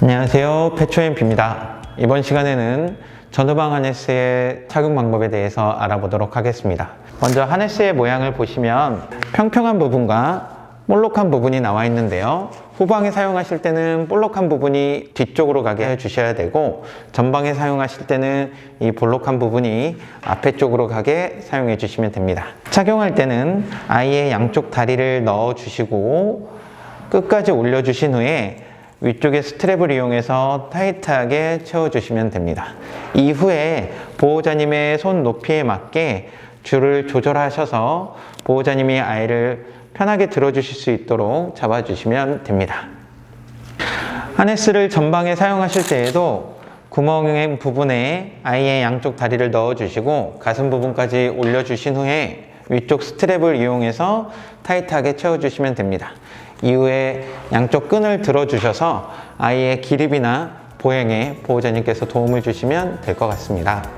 안녕하세요. 페초엠피입니다. 이번 시간에는 전후방 하네스의 착용 방법에 대해서 알아보도록 하겠습니다. 먼저 하네스의 모양을 보시면 평평한 부분과 볼록한 부분이 나와 있는데요. 후방에 사용하실 때는 볼록한 부분이 뒤쪽으로 가게 해주셔야 되고 전방에 사용하실 때는 이 볼록한 부분이 앞에 쪽으로 가게 사용해 주시면 됩니다. 착용할 때는 아이의 양쪽 다리를 넣어 주시고 끝까지 올려 주신 후에 위쪽에 스트랩을 이용해서 타이트하게 채워 주시면 됩니다. 이후에 보호자님의 손 높이에 맞게 줄을 조절하셔서 보호자님이 아이를 편하게 들어주실 수 있도록 잡아주시면 됩니다. 하네스를 전방에 사용하실 때에도 구멍의 부분에 아이의 양쪽 다리를 넣어주시고 가슴 부분까지 올려주신 후에 위쪽 스트랩을 이용해서 타이트하게 채워주시면 됩니다. 이후에 양쪽 끈을 들어주셔서 아이의 기립이나 보행에 보호자님께서 도움을 주시면 될 것 같습니다.